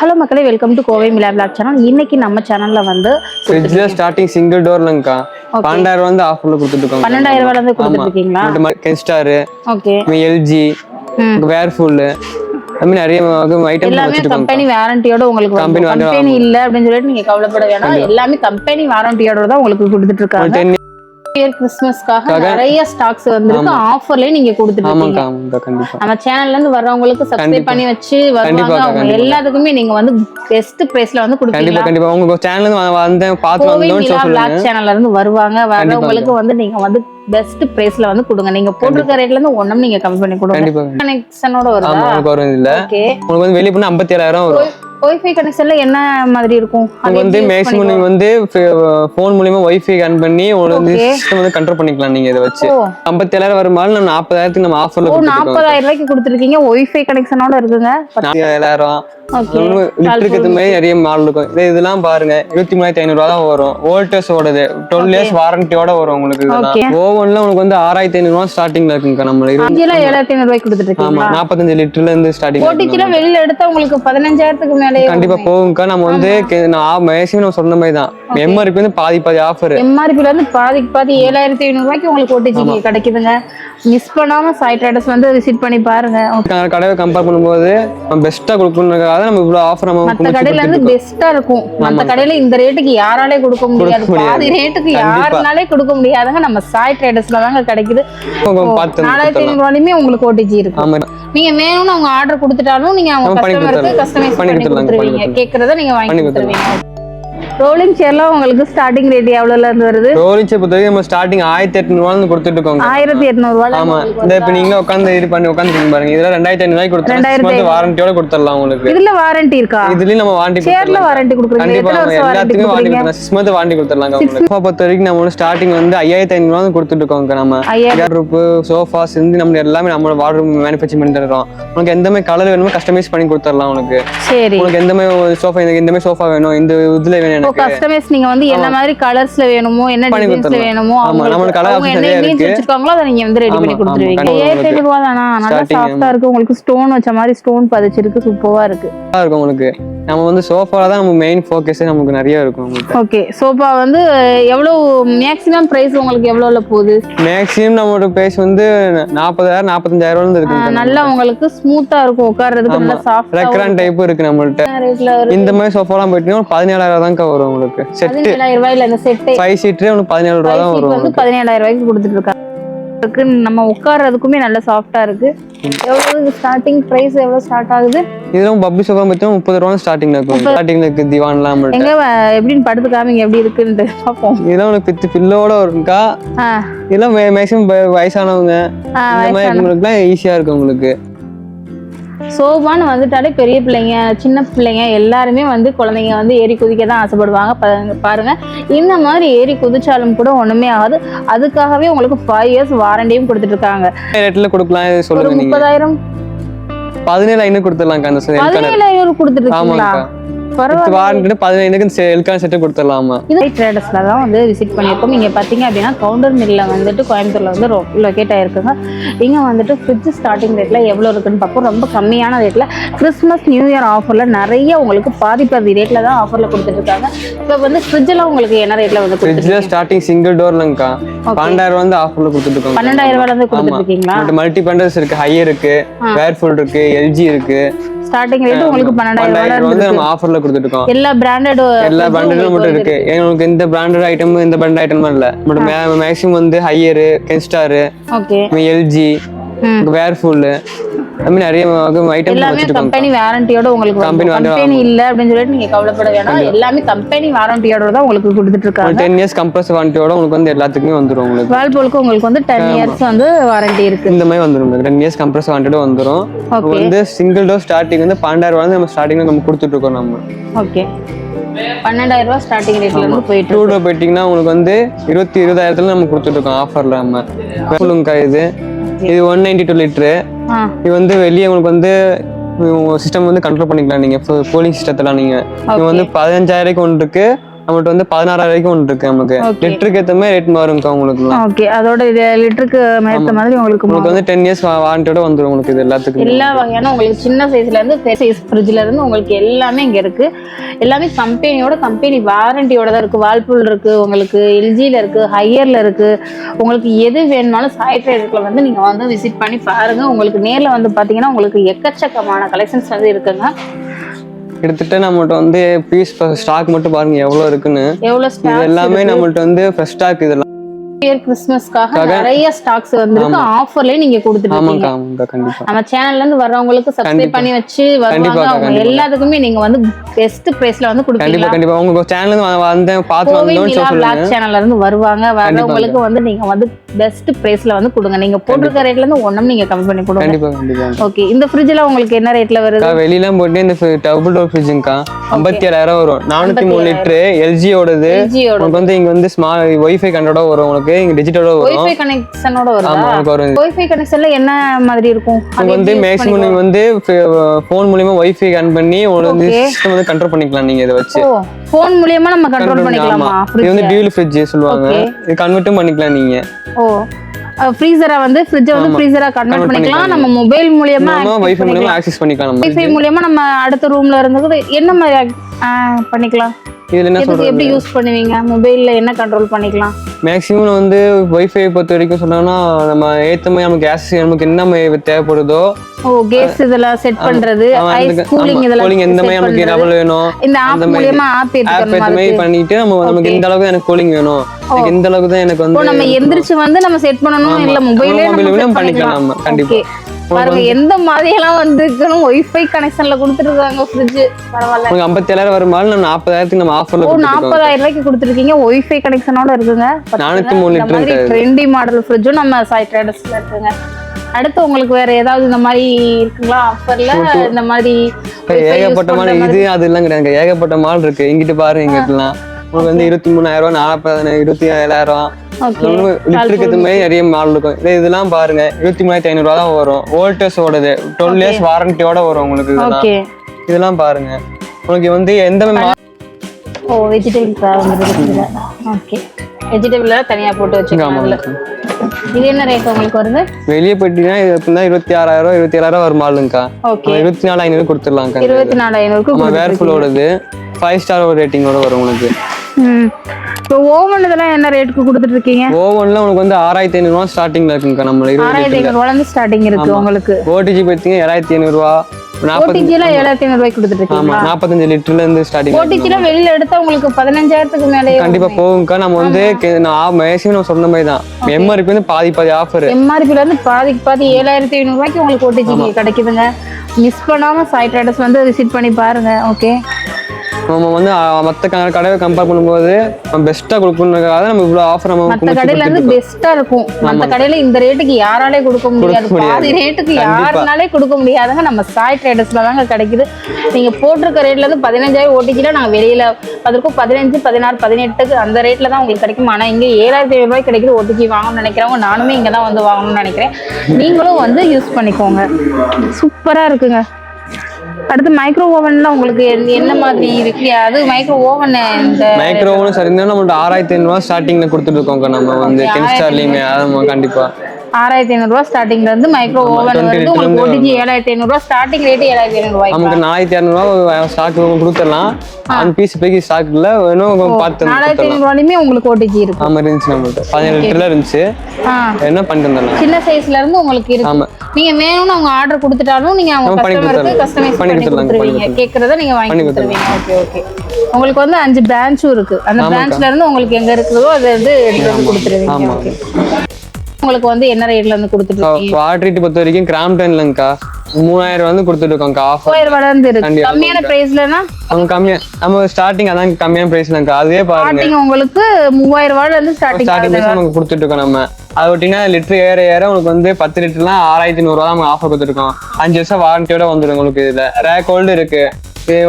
Hello மக்களே welcome to Kovai Mila blog channel இன்னைக்கு நம்ம சேனல்ல வந்து ஃப்ரிட்ஜ்ல ஸ்டார்டிங் சிங்கிள் டோர்லங்கக்கா பன்னெண்டாயிரம் வந்து ஆஃபர்ல கொடுத்துட்டு இருக்கோம். பன்னெண்டாயிரம் ரூபாயில இருந்து கொடுத்துட்டு இருக்கீங்களா? கென்ஸ்டார் ஓகே எல்ஜி வேர்ஃபுல் நிறைய எல்லாமே கம்பெனி வாரண்டியோட உங்களுக்கு கம்பெனி இல்ல அப்படின்னு சொல்லிட்டு நீங்க கவலைப்பட வேணாம். எல்லாமே கம்பெனி வாரண்டியோட தான் உங்களுக்கு கொடுத்துட்டு இருக்காங்க. இயர் கிறிஸ்மஸ்க்காக நிறைய ஸ்டாக்ஸ் வந்திருக்கு. ஆஃபர்லயே நீங்க கொடுத்துட்டு நம்ம சேனல்ல இருந்து வர்றவங்களுக்கு சப்ஸ்கிரைப் பண்ணி வச்சு வருவாங்க. அவங்க. எல்லாத்துக்குமே நீங்க வந்து பெஸ்ட் பிரைஸ்ல வந்து கண்டிப்பா கொடுப்பீங்களா? கண்டிப்பா உங்க சேனல்ல இருந்து வந்தேன் பார்த்து பிளாக் சேனல்ல இருந்து வருவாங்க. வர்றவங்களுக்கு வந்து நீங்க வந்து பெஸ்ட் பிரைஸ்ல வந்து கொடுங்க. நீங்க போட்டிருக்க ரேட்ல இருந்து ஒண்ணும் நீங்க கம்மி பண்ணி கொடுங்க. கனெக்ஷனோட வருதா? உங்களுக்கு வரும் இல்ல ஓகே உங்களுக்கு வந்து வெளிய போனா ஐம்பத்தி ஏழாயிரம் வரும் ஒய்ஃபை கனெக்ஷன்ல என்ன மாதிரி இருக்கும்? அது வந்து மேக்ஸிமம் நீங்க வந்து ஃபோன் மூலியமா வைஃபை ஆன் பண்ணி உங்களுக்கு. சிஸ்டம் வந்து கண்ட்ரோல் பண்ணிக்கலாம் நீங்க இதை வச்சு. ஐம்பத்தி ஏழாயிரம் வருமானம் நம்ம நாற்பதாயிரத்துக்கு நம்ம ஆஃபர்ல கொடுத்துருக்கோம். நாற்பதாயிரம் ரூபாய்க்கு கொடுத்துருக்கீங்க. ஒய்ஃபை கனெக்ஷனோட இருக்குங்க. ஏழாயிரம் ஏற்ற மாதிரி நிறைய மாடல் இருக்கும். இதே இதெல்லாம் பாருங்க. இருபத்தி மூணாயிரத்தி ஐநூறு தான் வரும். வோல்டேஜ் ஓடுது. டுவெல் இயர்ஸ் வாரண்டியோட வரும் உங்களுக்கு ஓவன்ல உங்களுக்கு வந்து ஆறாயிரத்தி ஐநூறு ஸ்டார்டிங்ல இருக்குங்க நம்ம ஏழாயிரத்தி ஐநூறு ரூபாய்க்கு கொடுத்துட்டு ஆமா நாற்பத்தஞ்சு லிட்டர்ல இருந்து ஸ்டார்டிங் வெளியில எடுத்தா உங்களுக்கு பதினஞ்சாயிரத்துக்கு மேலே கண்டிப்பா போகுங்கக்கா நம்ம வந்து நான் மேக்ஸிமம் நம்ம சொன்ன மாதிரி தான். எம்ஆர்பி வந்து பாதி பாதி ஆஃபர் எம்ஆர்பில இருந்து பாதிக்கு பாதி ஏழாயிரத்தி ஐநூறு ரூபாய்க்கு உங்களுக்கு ஓடிஜி கிடைக்குதுங்க. மிஸ் பண்ணாம சைட் ரைடர்ஸ் வந்து விசிட் பண்ணி பாருங்க. கடையை கம்பேர் பண்ணும்போது நம்ம பெஸ்ட்டா கொடுக்கணுங்கிறதுக்காக நம்ம இவ்வளவு ஆஃபர் நம்ம மத்த கடையில இருந்து பெஸ்டா இருக்கும். மத்த கடையில இந்த ரேட்டுக்கு யாராலே கொடுக்க முடியாது. பாதி ரேட்டுக்கு யாருனாலே கொடுக்க முடியாதுங்க. நம்ம சாய் ட்ரேடர்ஸ்ல தாங்க கிடைக்குது. நாலாயிரத்தி ஐநூறு ரூபாயுமே உங்களுக்கு ஓடிஜி இருக்கு. ஆமா. நீங்க வேணும்னு அவங்க ஆர்டர் கொடுத்துட்டாலும் நீங்க அவங்க கஸ்டமருக்கு. கஸ்டமைஸ் பண்ணி கொடுத்துருவீங்க. பண்ணி கேக்குறத நீங்க வாங்கி கொடுத்துருவீங்க. ரோலிங் சேர்லாம் உங்களுக்கு ஸ்டார்டிங் ரேட் எவ்வளவுல இருந்து வருது? ரோலிச்சை பொறுத்த வரைக்கும் நம்ம ஸ்டார்டிங் ஆயிரத்தி எட்நூறுவா கொடுத்துட்டு இருக்கோங்க ஆயிரத்தி எட்நூறு ரூபாய் ஆமா. இந்த இப்ப நீங்க உட்காந்து இது பண்ணி உட்காந்து பாருங்க. இதுல ரெண்டாயிரத்தி ஐநூறு ரூபாய்க்கு கொடுத்தா ரெண்டாயிரத்தி வாரண்டியோட கொடுத்துடலாம் உங்களுக்கு. இதுல வாரண்டி இருக்கா? இதுலயும் நம்ம வாரண்டி சேர்ல வாரண்டி கொடுக்குறீங்க கண்டிப்பா எல்லாத்துக்குமே வாரண்டி கொடுத்தலாம் சிக்ஸ் மந்த் வாரண்டி கொடுத்துடலாம் உங்களுக்கு. பொறுத்த வரைக்கும் நம்ம ஸ்டார்டிங் வந்து ஐயாயிரத்தி ஐநூறு ரூபா கொடுத்துட்டு இருக்கோங்க நம்ம ரூப்பு சோஃபா சிந்து நம்ம எல்லாமே நம்ம வார்டு மேனுஃபேக்சர் பண்ணி தரோம் உனக்கு எந்த மாதிரி கலர் வேணுமோ கஸ்டமைஸ் பண்ணி கொடுத்துடலாம் உனக்கு சரி. உனக்கு எந்த மாதிரி சோஃபா இந்த மாதிரி சோஃபா வேணும் இந்த இதுல வேணும் கஸ்டமைஸ் நீங்க வந்து என்ன மாதிரி கலர்ஸ்ல வேணுமோ என்ன டிசைன்ஸ்ல. வேணுமோ அவங்க என்ன இருக்கு. வச்சிருக்காங்களோ அதை நீங்க வந்து ரெடி பண்ணி கொடுத்துருவீங்க. ஐயாயிரத்தி ரூபா தானா? நல்லா சாஃப்டா இருக்கு. உங்களுக்கு ஸ்டோன் வச்ச மாதிரி ஸ்டோன் பதிச்சிருக்கு. சூப்பரா இருக்கு. நல்லா இருக்கும் உங்களுக்கு. நம்ம வந்து சோஃபால தான் நம்ம மெயின் ஃபோக்கஸே நமக்கு நிறைய இருக்கும் ஓகே சோஃபா வந்து எவ்வளவு மேக்ஸிமம் பிரைஸ் உங்களுக்கு எவ்வளவுல போகுது? மேக்ஸிமம் நம்மளோட பேஸ் வந்து நாற்பதாயிரம் நாற்பத்தஞ்சாயிரம் இருந்து இருக்கு நல்லா உங்களுக்கு ஸ்மூத்தா இருக்கும் உட்கார்றதுக்கு. நல்லா சாஃப்டா ரெக்கரண்ட் டைப் இருக்கு நம்மள்ட்ட. இந்த மாதிரி சோஃபாலாம் போயிட்டீங்கன்னா பதினேழாயிரம் தான்க்கா வரும் உங்களுக்கு. செட்டு பதினேழாயிரம் ரூபாயில இந்த செட்டே ஃபைவ் சீட்டரே உங்களுக்கு பதினேழு ரூபா தான் வரும் வந்து பதினேழாயிரம் ரூபாய்க்கு கொடுத்துட்டு இருக்காங்க இருக்கு. நம்ம உட்கார்றதுக்குமே நல்ல சாஃப்டா இருக்கு. எவ்வளவு ஸ்டார்டிங் பிரைஸ் எவ்வளவு ஸ்டார்ட் ஆகுது? இதெல்லாம் பப்ளி சோஃபா பார்த்தீங்கன்னா முப்பது ரூபா ஸ்டார்டிங்ல இருக்கும் ஸ்டார்டிங்ல இருக்கு. திவான்லாம் நம்மள்ட்ட. எங்க எப்படின்னு படுத்து காமிங்க எப்படி இருக்குன்னு பார்ப்போம். இதெல்லாம் உங்களுக்கு பித்து பில்லோட வரும்க்கா ஆ, இதெல்லாம் மேக்ஸிமம் வயசானவங்க. ஆ, இந்த மாதிரி இருக்கவங்களுக்குலாம் ஈஸியா இருக்கும் உங்களுக்கு. சோபான்னு வந்துட்டாலே பெரிய பிள்ளைங்க சின்ன பிள்ளைங்க எல்லாருமே வந்து குழந்தைங்க வந்து ஏறி குதிக்க தான் ஆசைப்படுவாங்க பாருங்க- இந்த மாதிரி ஏறி குதிச்சாலும் கூட ஒண்ணுமே ஆகாது. அதுக்காகவே உங்களுக்கு ஃபைவ் இயர்ஸ் வாரண்டியும் கொடுத்துட்டு இருக்காங்க கொடுக்கலாம் சொல்லுங்க முப்பதாயிரம்? பதினேழு ஐநூறு கொடுத்துடலாம்க்கா அந்த செட் பதினேழாயிரம் கொடுத்துட்டு இருக்கீங்களா ஆமாங்கக்கா பரவாயில்ல வாரண்டி பதினைந்துக்கு எல்கான செட்டு கொடுத்துடலாமா? இது ட்ரேடர்ஸ்ல தான் வந்து விசிட் பண்ணியிருக்கோம். இங்கே பார்த்தீங்க அப்படின்னா கவுண்டர் மில்ல வந்துட்டு கோயம்புத்தூர்ல வந்து லொக்கேட் ஆயிருக்குங்க. இங்கே வந்துட்டு ஃப்ரிட்ஜ் ஸ்டார்டிங் ரேட்ல எவ்வளோ இருக்குன்னு பார்ப்போம். ரொம்ப கம்மியான ரேட்ல கிறிஸ்மஸ் நியூ இயர் ஆஃபர்ல நிறைய உங்களுக்கு பாதி பாதி ரேட்ல தான் ஆஃபர்ல கொடுத்துட்டு இருக்காங்க இப்போ வந்து ஃப்ரிட்ஜ்லாம் உங்களுக்கு என்ன ரேட்ல வந்து ஃப்ரிட்ஜ்ல ஸ்டார்டிங் சிங்கிள் டோர்லங்கக்கா பன்னெண்டாயிரம் வந்து ஆஃபர்ல கொடுத்துட்டு இருக்கோம் பன்னெண்டாயிரம் ரூபாயில இருந்து கொடுத்துட்டு இருக்கீங்களா மல்டி பண்டர்ஸ் இருக்கு ஹை இருக்கு வேர்ஃபுல் இருக்கு எல்ஜி இருக்கு. ஸ்டார்டிங் ரேட் உங்களுக்கு பன்னெண்டாயிரம் வந்து நம்ம ஆஃபர்ல கொடுத்துட்டு இருக்கோம் எல்லா பிராண்டட் எல்லா பிராண்டடும் மட்டும் இருக்கு. எங்களுக்கு இந்த பிராண்டட் ஐட்டம் இந்த பிராண்ட் ஐட்டம் இல்ல. பட் மேக்ஸிமம் வந்து Haier Kenstar okay LG Whirlpool மாதிரி நிறைய ஐட்டம் எல்லாமே கம்பெனி வாரண்டியோட உங்களுக்கு warranty கம்பெனி இல்ல அப்படின்னு சொல்லிட்டு நீங்க கவலைப்பட வேணாம். எல்லாமே கம்பெனி வாரண்டியோட தான் உங்களுக்கு கொடுத்துட்டு இருக்காங்க டென் இயர்ஸ் கம்ப்ரஸ் வாரண்டியோட உங்களுக்கு வந்து எல்லாத்துக்குமே வந்துரும் உங்களுக்கு. வேர்ல்பூலுக்கு உங்களுக்கு வந்து டென் இயர்ஸ் வந்து வாரண்டி இருக்கு. இந்த மாதிரி வந்துரும் உங்களுக்கு. டென் இயர்ஸ் கம்ப்ரஸ் வாரண்டியோட வந்துரும். ஓகே வந்து சிங்கிள் டோர் ஸ்டார்டிங் வந்து பன்னெண்டாயிரம் ரூபாய் நம்ம ஸ்டார்டிங்ல நம்ம கொடுத்துட்டு இருக்கோம் நம்ம. ஓகே பன்னெண்டாயிரம் ரூபாய் ஸ்டார்டிங் ரேட்ல இருந்து போயிட்டு டூ டோர் போயிட்டீங்கன்னா உங்களுக்கு வந்து இருபத்தி இருபதாயிரத்துல நம்ம கொடுத்துட்டு இருக்கோம் ஆஃபர்ல நம்ம சொல்லுங்கக்கா இது. இது ஒன் நைன்டி டூ லிட்டரு இது வந்து வெளியே உங்களுக்கு வந்து சிஸ்டம் வந்து கண்ட்ரோல் பண்ணிக்கலாம் நீங்க. கூலிங் சிஸ்டத்தெல்லாம் நீங்க. இது வந்து பதினஞ்சாயிரம் ஒன்று இருக்கு நம்மகிட்ட வந்து பதினாறாயிரம் வரைக்கும் ஒன்று இருக்கு நமக்கு. லிட்டருக்கு ஏற்ற மாதிரி ரேட் மாறும்க்கா உங்களுக்கு ஓகே அதோட லிட்டருக்கு ஏற்ற மாதிரி உங்களுக்கு உங்களுக்கு வந்து டென் இயர்ஸ் வாரண்டியோட வந்துடும் உங்களுக்கு இது எல்லாத்துக்கும். எல்லா வகையான உங்களுக்கு சின்ன சைஸ்ல இருந்து சைஸ் ஃப்ரிட்ஜ்ல இருந்து உங்களுக்கு எல்லாமே இங்க இருக்கு. எல்லாமே கம்பெனியோட கம்பெனி வாரண்டியோட தான் இருக்கு. வால்பூல் இருக்கு உங்களுக்கு எல்ஜில இருக்கு ஹையர்ல இருக்கு. உங்களுக்கு எது வேணும்னாலும் சாய் ட்ரேடர்ல வந்து நீங்க வந்து விசிட் பண்ணி பாருங்க. உங்களுக்கு நேர்ல வந்து பாத்தீங்கன்னா உங்களுக்கு எக்கச்சக்கமான கலெக்ஷன்ஸ் வந்து இருக்குங்க. கிட்டத்தட்ட நம்மகிட்ட வந்து பீஸ் ஸ்டாக் மட்டும் பாருங்க எவ்வளவு இருக்குன்னு. எல்லாமே நம்மள்ட்ட வந்து ஃப்ரெஷ் ஸ்டாக் இதெல்லாம். இயர் கிறிஸ்மஸ்க்காக நிறைய ஸ்டாக்ஸ் வந்திருக்கு. ஆஃபர்லயே நீங்க கொடுத்துட்டு இருக்கீங்க. நம்ம சேனல்ல இருந்து வர்றவங்களுக்கு சப்ஸ்கிரைப். பண்ணி வச்சு வருவாங்க. அவங்க. எல்லாத்துக்குமே நீங்க வந்து பெஸ்ட் பிரைஸ்ல வந்து கண்டிப்பா கொடுப்பீங்களா? கண்டிப்பா உங்க சேனல் வந்தேன் பார்த்து கோவை வந்தோம்னு நிலா சொல்லுங்க. பிளாக் சேனல்ல இருந்து வருவாங்க. வர்றவங்களுக்கு வந்து நீங்க வந்து பெஸ்ட் பிரைஸ்ல வந்து கொடுங்க. நீங்க போட்டிருக்க ரேட்ல இருந்து ஒண்ணும் நீங்க கம்மி பண்ணி கொடுங்க. கண்டிப்பா கண்டிப்பா. ஓகே இந்த ஃப்ரிட்ஜ்ல உங்களுக்கு என்ன ரேட்ல வருது? வெளியெல்லாம் போட்டு இந்த டபுள் டோர் ஃப்ரிட்ஜுங்கக்கா ஐம்பத்தி ஏழாயிரம் வரும். நானூத்தி மூணு லிட்டரு எல்ஜியோடது எல்ஜியோட உங்களுக்கு வந்து இங்க வந்து ஸ்மால் ஒய்ஃபை கண்டோட வரும் உங்களுக்கு. இங்க டிஜிட்டலோட வரும். ஒய்ஃபை கனெக்ஷனோட ஆமா வருதா? உங்களுக்கு வரும். ஒய்ஃபை கனெக்ஷன்ல என்ன மாதிரி இருக்கும்? அது வந்து மேக்ஸிமம் நீங்க வந்து ஃபோன் மூலியமா ஒய்ஃபை கன் பண்ணி உங்களுக்கு வந்து. சிஸ்டம் வந்து கண்ட்ரோல் பண்ணிக்கலாம் நீங்க இதை வச்சு. ஃபோன் மூலியமா நம்ம கண்ட்ரோல் பண்ணிக்கலாமா? இது வந்து டியூல் ஃப்ரிட்ஜ் சொல்லுவாங்க. இது கன்வெர்ட்டும் பண்ணிக்கலாம் நீங்க. ஓ ஃப்ரீசரா வந்து ஃப்ரிட்ஜை வந்து ஃப்ரீசரா கன்வெர்ட் பண்ணிக்கலாம். நம்ம மொபைல் மூலியமா மூலமா வைஃபை மூலியமா ஆக்சஸ் பண்ணிக்கலாம் வைஃபை மூலியமா நம்ம அடுத்த ரூம்ல இருந்தது என்ன மாதிரி பண்ணிக்கலாம்? இதுல என்ன சொல்றது? எப்படி யூஸ் பண்ணுவீங்க? மொபைல்ல என்ன கண்ட்ரோல் பண்ணிக்கலாம்? மேக்ஸிமம் வந்து வைஃபை பொறுத்த வரைக்கும் சொன்னோம்னா நம்ம ஏத்த மாதிரி நமக்கு கேஸ் நமக்கு என்ன மாதிரி தேவைப்படுதோ ஓ கேஸ் இதெல்லாம் செட் பண்றது. ஐஸ் கூலிங் இதெல்லாம் cooling எந்த மாதிரி நமக்கு. டபுள் வேணும்? இந்த ஆப். மூலியமா ஆப் ஆப் ஏத்துக்கணும் ஏத்த மாதிரி பண்ணிட்டு நம்ம நமக்கு இந்த அளவுக்கு எனக்கு கூலிங் வேணும்? எனக்கு இந்த அளவுக்கு தான் எனக்கு வந்து நம்ம எந்திரிச்சு வந்து நம்ம செட் பண்ணணும்? இல்ல மொபைலே mobile நம்ம பண்ணிக்கலாம். நம்ம, கண்டிப்பா. பாருங்க எந்த மாதிரி எல்லாம் வந்து ஒய்ஃபை கனெக்ஷன்ல கொடுத்துருக்காங்க ஃப்ரிட்ஜ் பரவாயில்ல. உங்களுக்கு ஐம்பத்தி ஏழாயிரம் வருமானம் நம்ம நாற்பதாயிரத்துக்கு நம்ம ஆஃபர்ல ஓ நாற்பதாயிரம் ரூபாய்க்கு கொடுத்துருக்கீங்க. ஒய்ஃபை கனெக்ஷனோட இருக்குங்க. நானூத்தி மூணு லிட்டர் ட்ரெண்டி மாடல் ஃப்ரிட்ஜும் நம்ம சாய் ட்ரேடர்ஸ்ல இருக்குங்க. அடுத்து உங்களுக்கு வேற ஏதாவது இந்த மாதிரி இருக்குங்களா? ஆஃபர்ல இந்த மாதிரி ஏகப்பட்ட மாடல் மாதிரி? இது அதெல்லாம் கிடையாது ஏகப்பட்ட மாடல் இருக்கு. இங்கிட்டு பாருங்க இங்கிட்டலாம். உங்களுக்கு வந்து இருபத்தி மூணாயிரம் ரூபாய் நாற்பதாயிரம் இருபத்தி ஏழாயிரம். லிட்டருக்கு ஏற்ற மாதிரி நிறைய மாடல் இருக்கும். இதே இதெல்லாம் பாருங்க இருபத்தி மூணாயிரத்தி ஐநூறு ரூபா தான் வரும். வோல்டேஜ் ஓடுது. டுவெல் இயர்ஸ் வாரண்டியோட வரும் உங்களுக்கு இதெல்லாம். பாருங்க. உங்களுக்கு வந்து எந்த ஓ வந்துருக்கு ஓகே வெஜிடபிள் தனியா? போட்டு வச்சுக்கோங்க இது என்ன ரேட் உங்களுக்கு வருது? வெளியே போயிட்டீங்கன்னா இது எப்படின்னா இருபத்தி ஆறாயிரம் இருபத்தி ஏழாயிரம் வரும் மாலுங்கக்கா ஓகே இருபத்தி நாலு ஐநூறு கொடுத்துடலாம்க்கா இருபத்தி நாலு ஐநூறுக்கு நம்ம வேர்ஃபுல்லோடது ஃபைவ் ஸ்டார் ரேட்டிங்கோட வரும் உங்களுக்கு. இப்போ ஓவன் இதெல்லாம் என்ன ரேட்டுக்கு கொடுத்துட்டு இருக்கீங்க ஓவன்ல உனக்கு வந்து ஆறாயிரத்தி ஐநூறுவா ஸ்டார்டிங்ல இருக்குங்கக்கா நம்ம ஆறாயிரத்தி ஐநூறுவால இருந்து ஸ்டார்டிங் இருக்கு உங்களுக்கு. ஓடிஜி பார்த்தீங்கன்னா ஏழாயிரத்தி ஐநூறுரூவா நாற்பத்தி ஓடிஜி எல்லாம் ஏழாயிரத்தி ஐநூறு ரூபாய்க்கு கொடுத்துட்டு ஆமா இருக்கீங்களா நாற்பத்தஞ்சு லிட்டர்ல இருந்து ஸ்டார்டிங் ஓடிஜி எல்லாம் வெளியில எடுத்தா உங்களுக்கு பதினஞ்சாயிரத்துக்கு மேலே கண்டிப்பா போகும்க்கா. நம்ம வந்து நான் மேக்ஸிமம் நம்ம சொன்ன மாதிரி தான். எம்ஆர்பி வந்து பாதி பாதி ஆஃபர் எம்ஆர்பில இருந்து பாதிக்கு பாதி ஏழாயிரத்தி ஐநூறு ரூபாய்க்கு உங்களுக்கு ஓடிஜி கிடைக்குதுங்க. மிஸ் பண்ணாம சாய் ட்ரேடர்ஸ் வந்து விசிட் பண்ணி பாருங்க ஓகே நம்ம வந்து க- கடையை கம்பேர் பண்ணும்போது நம்ம பெஸ்ட்டா கொடுக்கணுங்கிறதுக்காக நம்ம இவ்வளவு ஆஃபர் நம்ம மத்த கடையில இருந்து பெஸ்டா இருக்கும். மத்த கடையில இந்த ரேட்டுக்கு யாராலே கொடுக்க முடியாது. பாதி ரேட்டுக்கு. யாருனாலே கொடுக்க முடியாதுங்க. நம்ம சாய் ட்ரேடர்ஸ்ல தாங்க கிடைக்குது. நீங்க போட்டிருக்க ரேட்ல இருந்து பதினஞ்சாயிரம் ஓட்டிக்கில நாங்க வெளியில அதற்கும் பதினஞ்சு பதினாறு பதினெட்டுக்கு அந்த ரேட்ல தான் உங்களுக்கு கிடைக்கும்? ஆனா இங்க ஏழாயிரத்தி ஐநூறு ரூபாய் கிடைக்குது. ஓட்டிக்கு வாங்கணும்னு நினைக்கிறவங்க நானுமே இங்க தான் வந்து வாங்கணும்னு நினைக்கிறேன். நீங்களும் வந்து யூஸ் பண்ணிக்கோங்க. சூப்பரா இருக்குங்க. அடுத்து மைக்ரோ ஓவன்ல உங்களுக்கு என்ன மாதிரி இருக்கு? அது மைக்ரோ ஓவன் இந்த மைக்ரோ ஓவன் சரி இருந்தாலும் நம்மள்ட்ட ஆறாயிரத்தி ஐநூறுவா ஸ்டார்டிங்ல கொடுத்துட்டு இருக்கோம்க்கா. நம்ம வந்து டென் ஸ்டார்லியுமே ஆமா கண்டிப்பா. ஆறாயிரத்தி ஐநூறுரூவா ஸ்டார்டிங்ல இருந்து மைக்ரோ ஓவன் 20 வந்து உங்களுக்கு ஓடிஜி ஏழாயிரத்தி ஐநூறுரூவா ஸ்டார்டிங் ரேட் ஏழாயிரத்தி ஐநூறுரூவாய்க்கு நமக்கு நாலாயிரத்தி இரநூறுவா ஸ்டாக் கொடுத்துடலாம். அந்த பீஸ் பேக்கி ஸ்டாக் இல்ல வேணும் பார்த்து நாலாயிரத்தி ஐநூறுரூவாலுமே உங்களுக்கு ஓடிஜி இருக்கு ஆமா இருந்துச்சு நம்மள்ட்ட. பதினேழு லிட்டர்ல இருந்துச்சு. என்ன பண்ணிட்டு வந்துடலாம். சின்ன சைஸ்ல இருந்து உங்களுக்கு இருக்கு. நீங்க வேணும்னு அவங்க ஆர்டர் கொடுத்துட்டாலும் நீங்க அவங்க கஸ்டமருக்கு. கஸ்டமைஸ் பண்ணி கொடுத்துருவீங்க. கேக்குறத நீங்க வாங்கி கொடுத்துருவீங்க. ஓகே ஓகே உங்களுக்கு வந்து அஞ்சு பிரான்ச்சும் இருக்கு. அந்த பிரான்ச்ல இருந்து உங்களுக்கு எங்க இருக்குதோ அதை வந்து எடுத்து கொடுத்துருவீங்க. ஓகே உங்களுக்கு வந்து என்ன ரேட்ல இருந்து கொடுத்துட்டு இருக்கீங்க? வாட்ரிட்டு பொறுத்த வரைக்கும் கிராம்டன்லங்கக்கா மூணாயிரம் வந்து கொடுத்துட்டு இருக்கோம்க்கா ஆஃபர் மூவாயிரம் வளர்ந்து இருக்கு. கம்மியான பிரைஸ்லனா அவங்க கம்மியா நம்ம ஸ்டார்டிங் அதான் கம்மியான பிரைஸ்லங்கக்கா அதுவே பாருங்க. ஸ்டார்டிங் உங்களுக்கு மூவாயிரம் ரூபாயில இருந்து ஸ்டார்டிங் ஸ்டார்டிங் நமக்கு கொடுத்துட்டு இருக்கோம் நம்ம. அதை விட்டீங்கன்னா லிட்டர் ஏற ஏற உங்களுக்கு வந்து பத்து லிட்டர்லாம் ஆறாயிரத்தி நூறுரூவா நம்ம ஆஃபர் கொடுத்துருக்கோம் அஞ்சு வருஷம் வாரண்டியோட வந்துடும் உங்களுக்கு இதுல. ரேக் ஹோல்டு இருக்கு.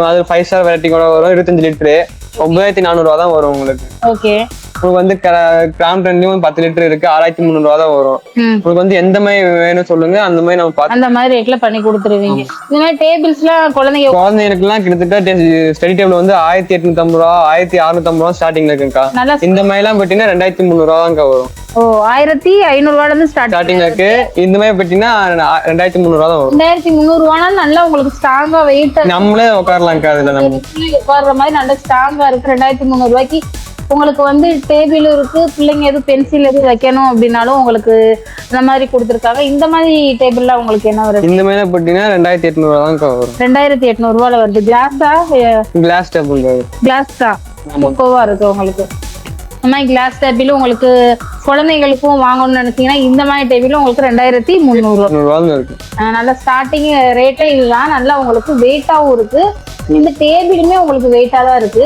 அது ஃபைவ் ஸ்டார் வெரைட்டி கூட வரும். இருபத்தஞ்சு லிட்டரு ஒன்பதாயிரத்தி நானூறுவா தான் வரும் உங்களுக்கு. ஓகே உங்களுக்கு வந்து கிராம் ட்ரெண்ட்லயும் பத்து லிட்டர் இருக்கு. ஆறாயிரத்தி முந்நூறு ரூபா தான் வரும். உங்களுக்கு வந்து எந்த மாதிரி வேணும் சொல்லுங்க. அந்த மாதிரி நம்ம பார்த்து அந்த மாதிரி ரேட்ல பண்ணி கொடுத்துருவீங்க. இந்த மாதிரி டேபிள்ஸ்லாம் குழந்தைங்க குழந்தைங்களுக்குலாம் கிட்டத்தட்ட ஸ்டடி டேபிள் வந்து ஆயிரத்தி எட்நூத்தி ரூபா ஆயிரத்தி அறுநூத்தி ரூபா ஸ்டார்டிங்ல இருக்குங்கக்கா நல்லா இந்த மாதிரிலாம் பார்த்தீங்கன்னா ரெண்டாயிரத்தி முந்நூறு ரூபா தான்க்கா வரும். ஓ ஆயிரத்தி ஐநூறுவால இருந்து ஸ்டார்ட் ஸ்டார்டிங்ல இருக்கு. இந்த மாதிரி பார்த்தீங்கன்னா ரெண்டாயிரத்தி முந்நூறு ரூபா தான் வரும். ரெண்டாயிரத்தி முந்நூறுவானாலும் நல்லா உங்களுக்கு ஸ்ட்ராங்கா வெயிட் நம்மளே உட்காரலாம்க்கா அதுல நம்ம. உட்கார்ற மாதிரி நல்ல ஸ்ட்ராங்கா இருக்கு. ரெண்டாயிரத்தி முந்நூறு ரூபாய்க்கு உங்களுக்கு வந்து டேபிள் இருக்கு பிள்ளைங்க எதுவும் பென்சில் எதுவும் வைக்கணும் அப்படின்னாலும் உங்களுக்கு இந்த மாதிரி கொடுத்துருக்காங்க. இந்த மாதிரி டேபிள்லாம் உங்களுக்கு என்ன வருது? இந்த மாதிரி பார்த்தீங்கன்னா ரெண்டாயிரத்தி எட்நூறு ரூபா தான்க்கா வரும். ரெண்டாயிரத்தி எட்நூறுவால வருது. கிளாஸா கிளாஸ் டேபிள் கிளாஸ் தான். சூப்பர்வா இருக்கு உங்களுக்கு. இந்த மாதிரி கிளாஸ் டேபிள் உங்களுக்கு குழந்தைகளுக்கும் வாங்கணும்னு நினைச்சீங்கன்னா இந்த மாதிரி டேபிள் உங்களுக்கு ரெண்டாயிரத்தி முந்நூறு. ரூபா இருக்கு. ஆஹ் நல்ல ஸ்டார்டிங் ரேட்டே இதுதான். நல்லா உங்களுக்கு வெயிட்டாகவும் இருக்கு. இந்த டேபிளுமே உங்களுக்கு வெயிட்டாக தான் இருக்கு.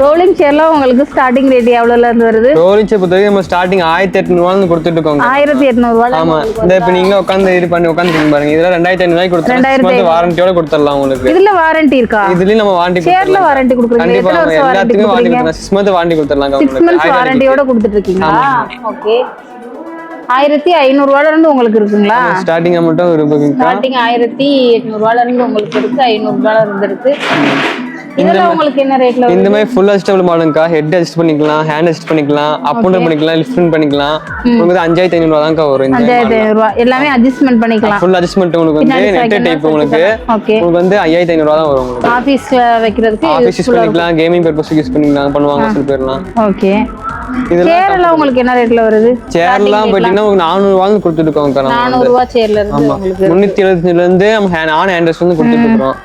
ரோலிங் சேர்லாம் உங்களுக்கு ஸ்டார்டிங் ரேட் எவ்வளோல இருந்து வருது? ரோலிச்சை பொறுத்த வரைக்கும் நம்ம ஸ்டார்டிங் ஆயிரத்தி எட்நூறுவான்னு கொடுத்துட்டு இருக்கோங்க. ஆயிரத்தி எட்நூறுவால ஆமா. இந்த இப்ப நீங்களே உட்காந்து இது பண்ணி உட்காந்து பாருங்க. இதெல்லாம் ரெண்டாயிரத்தி ஐநூறு. ரூபாய்க்கு கொடுத்துருவோம் வாரண்டியோட கொடுத்துடலாம் உங்களுக்கு. இதுல வாரண்டி இருக்கா? இதுலயும் நம்ம வாரண்டி சேர்ல வாரண்டி கொடுக்குறீங்க கண்டிப்பா எல்லாத்துக்குமே வாரண்டி சிக்ஸ் மந்த் வாரண்டி கொடுத்துடலாம். சிக்ஸ் மந்த்ஸ் வாரண்டியோட கொடுத்துட்டு இருக்கீங்களா ஓகே ஆயிரத்தி ஐநூறுவால இருந்து உங்களுக்கு இருக்குங்களா? ஸ்டார்டிங் மட்டும் இருக்குங்க ஸ்டார்டிங் ஆயிரத்தி எட்நூறுவால இருந்து உங்களுக்கு இருக்கு. ஐநூறுபால இருந்து இருக்கு. இதெல்லாம் உங்களுக்கு என்ன ரேட்ல இந்த மாதிரி ஃபுல் அட்ஜஸ்டபிள் மாடலுங்கக்கா ஹெட் அட்ஜஸ்ட் பண்ணிக்கலாம் ஹேண்ட் அட்ஜஸ்ட் பண்ணிக்கலாம் அப் அண்ட் பண்ணிக்கலாம் லிஃப்ட் பண்ணிக்கலாம். உங்களுக்கு வந்து அஞ்சாயிரத்தி ஐநூறு தான்க்கா வரும் இந்த அஞ்சாயிரத்தி எல்லாமே அட்ஜஸ்ட்மெண்ட் பண்ணிக்கலாம். ஃபுல் அட்ஜஸ்ட்மெண்ட் உங்களுக்கு வந்து நெட் டைப் உங்களுக்கு உங்களுக்கு வந்து ஐயாயிரத்தி ஐநூறு தான் வரும் உங்களுக்கு. ஆபீஸ்ல வைக்கிறதுக்கு ஆஃபீஸ் யூஸ் பண்ணிக்கலாம் கேமிங் பர்பஸ் யூஸ் பண்ணிக்கலாம் பண்ணுவாங்க சில பேர்லாம். ஓகே இதெல்லாம் சேர் எல்லாம் உங்களுக்கு என்ன ரேட்ல வருது? சேர்லாம் போயிட்டீங்கன்னா உங்களுக்கு நானூறுவான்னு கொடுத்துருக்கோம் நம்ம நானூறு ரூபா சேர்ல இருந்து உங்களுக்கு முன்னூத்தி எழுபத்தஞ்சுல இருந்து நம்ம ஆன் ஹேண்டர்ஸ் வந்து கொடுத்துட்டு இருக்கோம்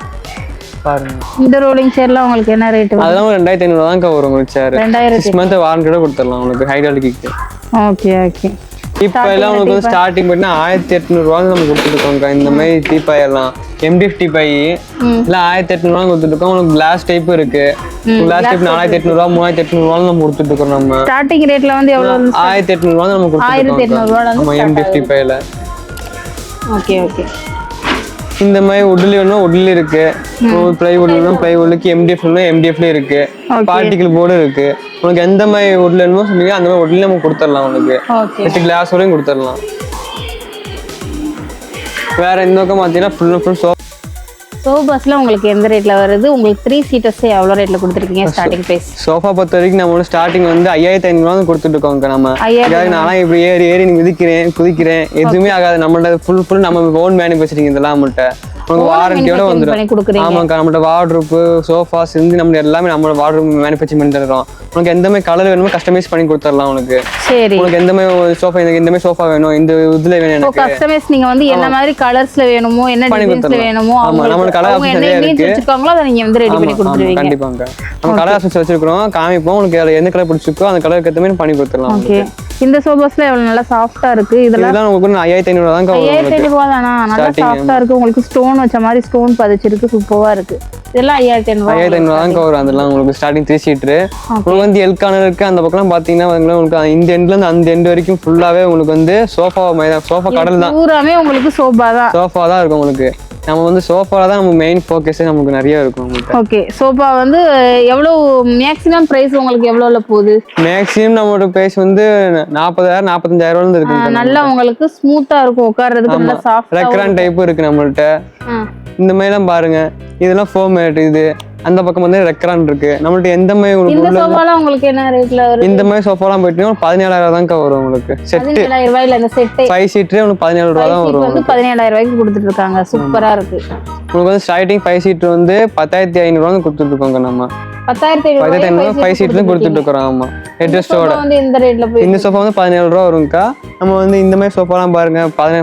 பாருங்க. இந்த ரோலிங் சேர்லாம் உங்களுக்கு என்ன ரேட் அதெல்லாம் ஒரு ரெண்டாயிரத்தி ஐநூறு வரும் உங்களுக்கு சேர் ரெண்டாயிரத்தி. சிக்ஸ் மந்த் வாரண்டியோட கொடுத்துடலாம் உங்களுக்கு ஹைட்ராலிக்கு ஓகே ஓகே இப்போ எல்லாம் உங்களுக்கு வந்து ஸ்டார்டிங் பார்த்தீங்கன்னா ஆயிரத்தி எட்நூறுவா நம்ம கொடுத்துருக்கோங்க இந்த மாதிரி டீப்பாய் எல்லாம் எம்டிஎஃப் டீப்பாய் எல்லாம் ஆயிரத்தி எட்நூறுவா கொடுத்துருக்கோம். உங்களுக்கு கிளாஸ் டைப் இருக்கு. கிளாஸ் டைப் நாலாயிரத்தி எட்நூறுவா மூவாயிரத்தி எட்நூறுவா நம்ம கொடுத்துட்டு இருக்கோம் நம்ம ஸ்டார்டிங் ரேட்ல வந்து எவ்வளவு ஆயிரத்தி எட்நூறுவா நம்ம ஆயிரத்தி கொடுத்துருக்கோம் எட்நூறுவால இருந்து ஆமா எம்டிஎஃப் டீப்பாயில ஓகே ஓகே இந்த மாதிரி உட்ல வேணும் உட்ல இருக்கு. பிளைவுட் வேணும் பிளைவுட்க்கு எம்டிஎஃப் வேணும் எம்டிஎஃப்ல இருக்கு. பார்ட்டிகல் போர்டு இருக்கு. உனக்கு எந்த மாதிரி உட்ல வேணுமோ சொன்னீங்க அந்த மாதிரி உட்ல நம்ம கொடுத்துடலாம் உனக்கு. வித் கிளாஸ் வரையும் கொடுத்துடலாம். வேற இந்த பக்கம் பார்த்தீங்கன்னா ஃபுல் அண்ட் ஃபுல் சோஃபா சோபாஸ்ல உங்களுக்கு எந்த ரேட்ல வருது? உங்களுக்கு த்ரீ சீட்டர்ஸ் எவ்வளவு ரேட்ல கொடுத்துருக்கீங்க? ஸ்டார்டிங் பிரைஸ் சோஃபா பொறுத்த வரைக்கும் நம்ம ஸ்டார்டிங் வந்து ஐயாயிரத்தி ஐநூறுவா கொடுத்துட்டு இருக்கோம் நம்ம. ஐயாயிரத்தி ஏதாவது நான்லாம் இப்படி ஏறி ஏறி மிதிக்கிறேன் குதிக்கிறேன் எதுவுமே ஆகாது. நம்மள்ட்ட ஃபுல் ஃபுல் நம்ம ஓன் மேனுஃபேக்சரிங் இதெல்லாம் நம்மள்ட்ட உனக்கு வாரண்டியோட வந்துடும் ஆமாக்கா நம்மள்ட்ட வார்ட்ரூப் சோஃபாஸ் இருந்து நம்ம எல்லாமே நம்ம வார்ட்ரூப் மேனுஃபேக்சரிங் பண்ணி தரோம் உனக்கு எந்த மாதிரி கலர் வேணுமோ கஸ்டமைஸ் பண்ணி கொடுத்துடலாம் உனக்கு. சரி. உனக்கு எந்த மாதிரி சோஃபா இந்த இந்த மாதிரி சோஃபா வேணும் இந்த இதுல வேணும் எனக்கு. கஸ்டமைஸ் நீங்க வந்து என்ன மாதிரி கலர்ஸ்ல வேணுமோ என்ன டிசைன்ஸ்ல. வேணுமோ ஆமா, அவங்க option என்ன நிறைய இருக்கு. வச்சிருக்காங்களோ அதை நீங்க வந்து ரெடி பண்ணி கொடுத்துருவீங்க. கண்டிப்பாங்க. நம்ம கலர் ஆப்ஷன்ஸ் வச்சிருக்கோம் காமிப்போம். அதுல எந்த கலர் பிடிச்சிருக்கோ அந்த கலருக்கு ஏற்ற மாதிரி பண்ணி கொடுத்துடலாம் ஓகே இந்த சோபாஸ்ல எவ்வளவு நல்லா சாஃப்டா இருக்கு. இதெல்லாம் உங்களுக்கு ஐயாயிரத்தி ஐநூறு தான் வரும் ஐயாயிரத்தி ஐநூறு ரூபா தானா? நல்லா Starting, சாஃப்டா இருக்கு. உங்களுக்கு ஸ்டோன் வச்ச மாதிரி ஸ்டோன் பதிச்சிருக்கு சூப்பரா இருக்கு. இதெல்லாம் ஐயாயிரத்தி ஐநூறு ஐயாயிரத்தி ஐநூறு தான் வரும் அதெல்லாம் உங்களுக்கு ஸ்டார்டிங் த்ரீ சீட்ரு உங்களுக்கு வந்து எல் கார்னர் இருக்கு. அந்த பக்கம் பாத்தீங்கன்னா உங்களுக்கு இந்த எண்ட்ல இருந்து அந்த எண்ட் வரைக்கும் ஃபுல்லாவே உங்களுக்கு வந்து சோஃபா சோஃபா கடல் தான். பூராமே உங்களுக்கு சோபா தான். சோஃபா தான் இருக்கும் உங்களுக்கு. நம்ம வந்து சோஃபால தான் நம்ம மெயின் ஃபோக்கஸே நமக்கு நிறைய இருக்கும் ஓகே சோபா வந்து எவ்வளவு மேக்ஸிமம் பிரைஸ் உங்களுக்கு எவ்வளவுல போகுது? மேக்ஸிமம் நம்மளோட பிரைஸ் வந்து நாற்பதாயிரம் நாற்பத்தஞ்சாயிரம் இருக்கு நல்லா உங்களுக்கு ஸ்மூத்தா இருக்கும். உட்கார்றதுக்கு நல்லா சாஃப்டா ரெக்ரான் டைப் இருக்கு நம்மள்ட்ட. இந்த மாதிரிலாம் பாருங்க. இதெல்லாம் ஃபோம் மேட் இது. அந்த பக்கம் வந்து ரெக்ரான் இருக்கு. நம்மள்ட்ட எந்த மாதிரி உங்களுக்கு உங்களுக்கு என்ன ரேட்ல வரும் இந்த மாதிரி சோஃபாலாம் போயிட்டீங்கன்னா பதினேழாயிரம் தான்க்கா வரும் உங்களுக்கு. செட்டு ஃபைவ் சீட்லேயே உங்களுக்கு பதினேழு ரூபா தான் வரும் வந்து பதினேழாயிரம் ரூபாய்க்கு கொடுத்துட்டு இருக்காங்க. சூப்பரா இருக்கு. உங்களுக்கு வந்து ஸ்டார்டிங் ஃபைவ் சீட் வந்து பத்தாயிரத்தி ஐநூறுவா கொடுத்துட்டு இருக்கோங்க நம்ம. பத்தாயிரத்தி ஃபைவ் சீட்லையும் கொடுத்துட்டு இருக்கிறோம் ஆமா. ஹெட்ரெஸ்டோட இந்த ரேட்ல போய் இந்த சோஃபா வந்து பதினேழு ரூபா வரும்க்கா. நம்ம வந்து இந்த மாதிரி சோஃபாலாம் பாருங்க பதினே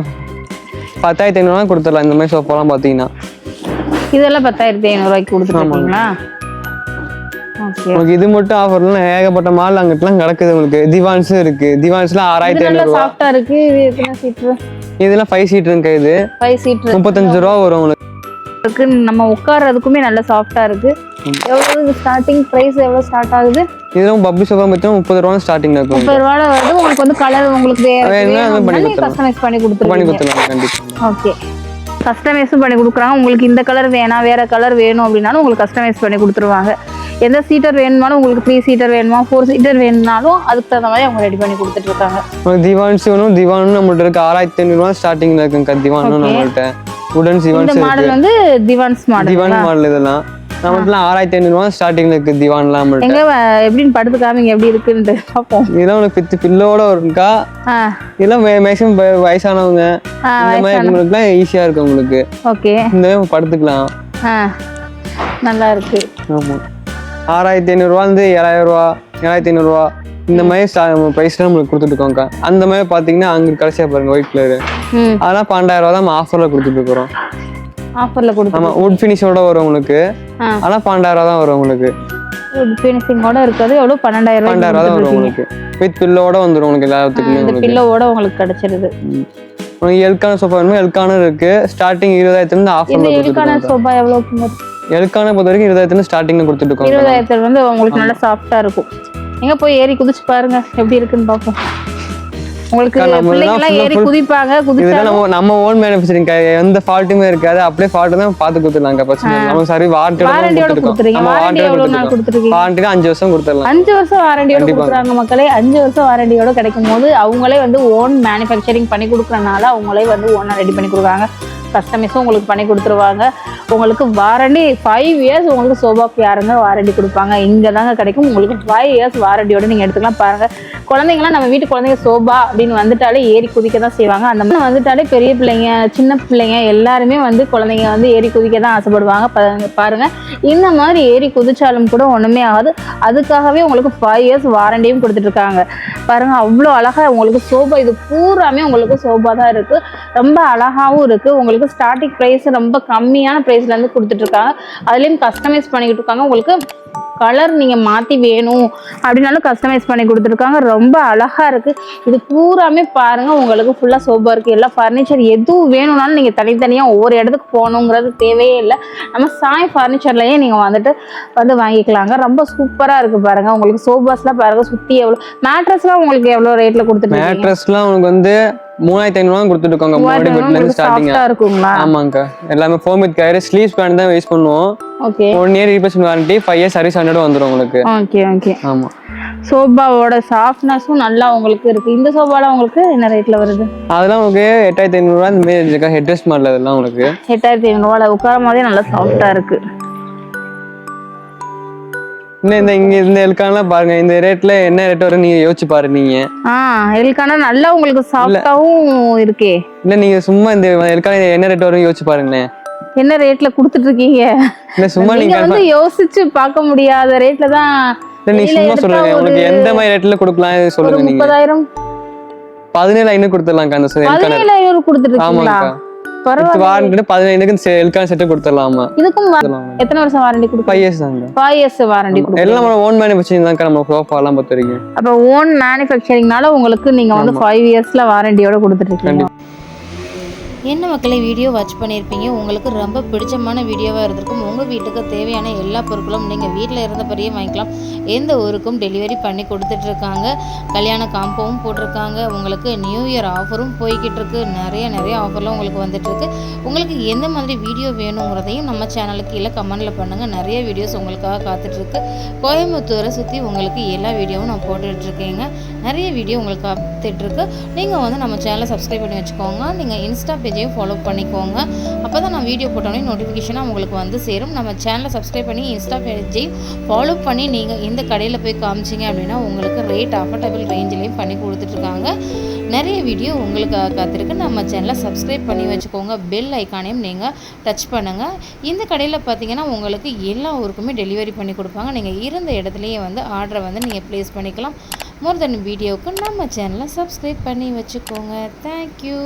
பத்தாயிரத்தி ஐநூறுவா கொடுத்துடலாம். இந்த மாதிரி சோஃபாலாம் பார்த்தீங்கன்னா. இதெல்லாம் பத்தாயிரத்தி ஐநூறு இருக்கீங்களா? ஓகே. உங்களுக்கு இது மட்டும் ஆஃபர்லாம் ஏகப்பட்ட மால் அங்கிட்டலாம் கிடக்குது உங்களுக்கு. திவான்ஸும் இருக்கு. திவான்ஸ்லாம் ஆறாயிரத்தி ஐநூறுவா. சாஃப்டா இருக்கு. இது எத்தனை சீட்ரு இதெல்லாம் ஃபைவ் சீட்டுங்க இது. ஃபைவ் சீட்ரு முப்பத்தஞ்சு ரூபா வரும் உங்களுக்கு. இருக்கு. நம்ம உட்கார்றதுக்குமே நல்லா சாஃப்டா இருக்கு. எவ்வளவு ஸ்டார்டிங் பிரைஸ் எவ்வளவு ஸ்டார்ட் ஆகுது? இதெல்லாம் பப்ளி சோஃபா பார்த்தீங்கன்னா முப்பது ரூபா ஸ்டார்டிங்ல இருக்கும் முப்பது ரூபாய் வருது. உங்களுக்கு வந்து கலர் உங்களுக்கு பண்ணி வேணும் கஸ்டமைஸ் பண்ணி பண்ணி கொடுத்துருவீங்க. கொடுத்துடலாம். கண்டிப்பா. ஓகே கஸ்டமைஸும் பண்ணி கொடுக்குறாங்க. உங்களுக்கு இந்த கலர் வேணாம். வேற கலர் வேணும் அப்படின்னாலும் உங்களுக்கு கஸ்டமைஸ் பண்ணி கொடுத்துருவாங்க. எந்த சீட்டர் வேணுமாலும் உங்களுக்கு த்ரீ சீட்டர் வேணுமா ஃபோர் சீட்டர் வேணும்னாலும் அதுக்கு தகுந்த மாதிரி அவங்க ரெடி பண்ணி கொடுத்துட்டு இருக்காங்க. திவான்ஸ் வேணும் திவானும் நம்மள்ட்ட இருக்கு. ஆறாயிரத்தி ஐநூறுவா ஸ்டார்டிங்ல இருக்குங்கக்கா. திவானும் நம்மள்ட்ட. உடன் இந்த திவான்ஸ் மாடல் வந்து திவான்ஸ் மாடல் திவான் மாடல் இதெல்லாம். நம்மள்ட்ட ஆறாயிரத்தி ஐநூறுவா ஸ்டார்டிங்ல இருக்கு திவான்லாம் எங்க எப்படின்னு படுத்து காமிங்க எப்படி இருக்குன்ட்டு பார்ப்போம். இதெல்லாம் உங்களுக்கு பித்து பில்லோட இருக்குக்கா ஆ. இதெல்லாம் மேக்ஸிமம் வயசானவங்க. இந்த மாதிரி இருக்கவங்களுக்குலாம் ஈஸியா இருக்கும் உங்களுக்கு ஓகே. இந்த மாதிரி படுத்துக்கலாம். நல்லா இருக்கு. ஆமா. ஆறாயிரத்தி ஐநூறுரூவா வந்து ஏழாயிரம் ரூபா. ஏழாயிரத்தி ஐநூறுரூவா இந்த மாதிரி ப்ரைஸ்லாம் நம்மளுக்கு கொடுத்துட்டு அந்த மாதிரி பார்த்தீங்கன்னா அங்கே கடைசியாக பாருங்க ஒயிட் கலரு அதெல்லாம் பன்னெண்டாயிரம் ரூபா தான் நம்ம ஆஃபரில் கொடுத்துட்டு இருக்கிறோம். ஆஃபர்ல கொடுத்து ஆமாம் வுட் ஃபினிஷோட வரும் உங்களுக்கு. ஆ. அதெல்லாம் பன்னெண்டாயிரம் ரூபா தான் வரும் உங்களுக்கு. ஃபினிஷிங்கோட இருக்கிறது எவ்வளோ பன்னெண்டாயிரம் பன்னெண்டாயிரம் தான் வரும் உங்களுக்கு. வித் பில்லோட வந்துடும் உங்களுக்கு எல்லாத்துக்குமே இந்த உங்களுக்கு. கிடைச்சிருது. உங்களுக்கு எல்கான சோஃபா வேணுமோ? எல்கான இருக்கு. ஸ்டார்டிங் இருபதாயிரத்துலேருந்து எலுக்கான கொடுத்துட்டு சோபா எவ்வளோ எல்கான பொறுத்த வரைக்கும் இருபதாயிரத்துலேருந்து ஸ்டார்டிங்கில் கொடுத்துட்டு இருக்கோம். இருபதாயிரத்துல வந்து உங்களுக்கு நல்லா சாஃப்டா இருக்கும். எங்க போய் ஏறி குதிச்சு பாருங்க எப்படி இருக்குன்னு பார்ப்போம். உங்களுக்கு அக்கா, நம்ம பிள்ளைங்க எல்லாம் இதெல்லாம் ஏறி குதிப்பாங்க குதிச்சா நம்ம நம்ம ஓன் மேனுஃபேக்சரிங் எந்த ஃபால்ட்டுமே இருக்காது. அப்படியே ஃபால்ட் தான் பார்த்து கொடுத்துடலாங்க பிரச்சனை நம்ம சரி வாரண்டியோட வாரண்டியோட கொடுத்துறீங்க வாரண்டி எவ்வளவு நாள் கொடுத்துருக்கீங்க? வாரண்டினா அஞ்சு வருஷம் கொடுத்துடலாம். அஞ்சு வருஷம் வாரண்டியோட. கொடுக்குறாங்க மக்களே. அஞ்சு வருஷம் வாரண்டியோட கிடைக்கும் போது அவங்களே வந்து ஓன் மேனுஃபேக்சரிங் பண்ணி கொடுக்குறனால அவங்களே வந்து ஓனாக ரெடி பண்ணி கொடுக்குறாங்க. கஸ்டமைஸும் உங்களுக்கு பண்ணி கொடுத்துருவாங்க. உங்களுக்கு வாரண்டி ஃபைவ் இயர்ஸ் உங்களுக்கு சோபாக்கு யாருங்க வாரண்டி கொடுப்பாங்க. இங்கே தாங்க கிடைக்கும். உங்களுக்கு ஃபைவ் இயர்ஸ் வாரண்டியோட நீங்கள் எடுத்துக்கலாம் பாருங்கள் குழந்தைங்களாம் நம்ம வீட்டு குழந்தைங்க சோபா அப்படின்னு வந்துட்டாலே ஏறி குதிக்க தான் செய்வாங்க. அந்த மாதிரி வந்துட்டாலே பெரிய பிள்ளைங்க சின்ன பிள்ளைங்க எல்லாருமே வந்து குழந்தைங்க வந்து ஏறி குதிக்க தான் ஆசைப்படுவாங்க பாருங்க- இந்த மாதிரி ஏறி குதிச்சாலும் கூட ஒன்றுமே ஆகாது. அதுக்காகவே உங்களுக்கு ஃபைவ் இயர்ஸ் வாரண்டியும் கொடுத்துட்ருக்காங்க. பாருங்கள் அவ்வளோ அழகாக உங்களுக்கு சோபா இது பூராமே உங்களுக்கு சோபா தான் இருக்குது ரொம்ப அழகாகவும் இருக்குது உங்களுக்கு ஸ்டார்டிங் ப்ரைஸ் ரொம்ப கம்மியான ப்ரைஸ் இருந்து கொடுத்துட்டு இருக்காங்க. அதுலயும் கஸ்டமைஸ் பண்ணிக்கிட்டு இருக்காங்க. உங்களுக்கு கலர் நீங்க மாத்தி வேணும் அப்படின்னாலும் கஸ்டமைஸ் பண்ணி கொடுத்துருக்காங்க. ரொம்ப அழகா இருக்கு. இது பூராமே பாருங்க. உங்களுக்கு ஃபுல்லா சோபா இருக்கு. எல்லா ஃபர்னிச்சர் எதுவும் வேணும்னாலும் நீங்க தனித்தனியா ஒவ்வொரு இடத்துக்கு போகணுங்கிறது தேவையே இல்லை. நம்ம சாய் ஃபர்னிச்சர்லயே நீங்க வந்துட்டு வந்து வாங்கிக்கலாங்க. ரொம்ப சூப்பரா இருக்கு பாருங்க. உங்களுக்கு சோபாஸ்லாம் பாருங்க. சுத்தி எவ்வளவு மேட்ரஸ்லாம் உங்களுக்கு எவ்வளவு ரேட்ல கொடுத்துட்டு மேட்ரஸ்லாம் உங்களுக்கு வந்து மூணாயிரத்தி ஐநூறுவா கொடுத்துட்டு இருக்கோங்க வீட்டுல இருந்து ஸ்டார்டிங் ஆமாங்கக்கா எல்லாமே ஃபோம் வித் கயிறு ஸ்லீவ்ஸ் பேண்ட் தான் யூஸ் பண்ணுவோம். Okay one year replacement warranty five years service hundred வந்துடும் உங்களுக்கு. ஓகே ஓகே ஆமா. சோபாவோட சாஃப்ட்னஸும் நல்லா உங்களுக்கு இருக்கு. இந்த சோபாலாம் உங்களுக்கு என்ன ரேட்ல வருது? அதெல்லாம் உங்களுக்கு எட்டாயிரத்தி ஐநூறுரூவா இந்த மாதிரி இருக்கா ஹெட்ரெஸ்ட் மாடல் அதெல்லாம் உங்களுக்கு. எட்டாயிரத்தி ஐநூறுவால உட்காரும் போதே நல்லா சாஃப்டா இருக்கு. இன்னும் இந்த இங்க இந்த எல்கான்லாம் பாருங்க. இந்த ரேட்ல என்ன ரேட் வரும் நீங்க யோசிச்சு பாரு நீங்க. ஆ எல்கான நல்லா உங்களுக்கு சாஃப்டாவும் இருக்கே. இல்ல நீங்க சும்மா இந்த எல்கான என்ன ரேட் வரும் யோசிச்சு பாருங்களேன். என்ன ரேட்ல கொடுத்துட்டு இருக்கீங்க இல்ல சும்மா நீங்க வந்து யோசிச்சு பார்க்க முடியாத ரேட்ல தான் இல்ல வெளியில சும்மா சொல்லுங்க உங்களுக்கு எந்த மாதிரி ரேட்ல கொடுக்கலாம் சொல்லுங்க நீங்க. முப்பதாயிரம். பதினேழு ஐநூறு கொடுத்துடலாம்க்கா அந்த பதினேழு ஐநூறு கொடுத்துட்டு இருக்கீங்களா பதினேழுக்கு எல்கான செட்டு கொடுத்துடலாமா? இதுக்கும் எத்தனை வருஷம் வாரண்டி ஃபைவ் இயர்ஸ் தாங்க. ஃபைவ் இயர்ஸ் வாரண்டி எல்லாம் நம்ம ஓன் மேனுஃபேக்சரிங் தான்க்கா நம்ம சோஃபா எல்லாம் பொறுத்த வரைக்கும். அப்போ ஓன் மேனுஃபேக்சரிங்னால உங்களுக்கு நீங்க வந்து ஃபைவ் இயர்ஸ்ல வாரண்டியோட கொடுத்துட்டு இருக்கீங்க. என்ன மக்களை வீடியோ வாட்ச் பண்ணியிருப்பீங்க? உங்களுக்கு ரொம்ப பிடிச்சமான வீடியோவாக இருந்திருக்கும். உங்கள் வீட்டுக்கு தேவையான எல்லா பொருட்களும் நீங்கள் வீட்டில் இருந்தபடியே வாங்கிக்கலாம். எந்த ஊருக்கும் டெலிவரி பண்ணி கொடுத்துட்ருக்காங்க. கல்யாண காம்போவும் போட்டிருக்காங்க. உங்களுக்கு நியூ இயர் ஆஃபரும் போய்கிட்டு இருக்கு நிறைய நிறைய ஆஃபர்லாம் உங்களுக்கு வந்துட்டுருக்கு உங்களுக்கு எந்த மாதிரி வீடியோ வேணுங்கிறதையும் நம்ம சேனலுக்கு கீழே கமெண்டில் பண்ணுங்கள் நிறைய வீடியோஸ் உங்களுக்காக காத்துட்ருக்கு. கோயம்புத்தூரை சுற்றி உங்களுக்கு எல்லா வீடியோவும் நான் போட்டுட்ருக்கேங்க. நிறைய வீடியோ உங்களுக்கு காத்துட்ருக்கு. நீங்கள் வந்து நம்ம சேனலை சப்ஸ்கிரைப் பண்ணி வச்சுக்கோங்க. நீங்கள் இன்ஸ்டா பேஜையும் ஃபாலோ பண்ணிக்கோங்க. அப்போ தான் நான் வீடியோ போட்டோன்னே நோட்டிஃபிகேஷனாக உங்களுக்கு வந்து சேரும். நம்ம சேனலை சப்ஸ்கிரைப் பண்ணி இன்ஸ்டா பேஜையும் ஃபாலோ பண்ணி நீங்கள் இந்த கடையில் போய் காமிச்சிங்க அப்படின்னா உங்களுக்கு ரேட் அஃபர்டபுள் ரேஞ்சிலையும் பண்ணி கொடுத்துட்ருக்காங்க. நிறைய வீடியோ உங்களுக்கு காத்திருக்கு. நம்ம சேனலை சப்ஸ்கிரைப் பண்ணி வச்சுக்கோங்க. பெல் ஐக்கானையும் நீங்கள் டச் பண்ணுங்கள் இந்த கடையில் பார்த்தீங்கன்னா உங்களுக்கு எல்லா ஊருக்குமே டெலிவரி பண்ணி கொடுப்பாங்க. நீங்கள் இருந்த இடத்துலையே வந்து ஆர்டரை வந்து நீங்கள் ப்ளேஸ் பண்ணிக்கலாம். மோர் தென் வீடியோவுக்கு நம்ம சேனலை சப்ஸ்கிரைப் பண்ணி வச்சுக்கோங்க. தேங்க்யூ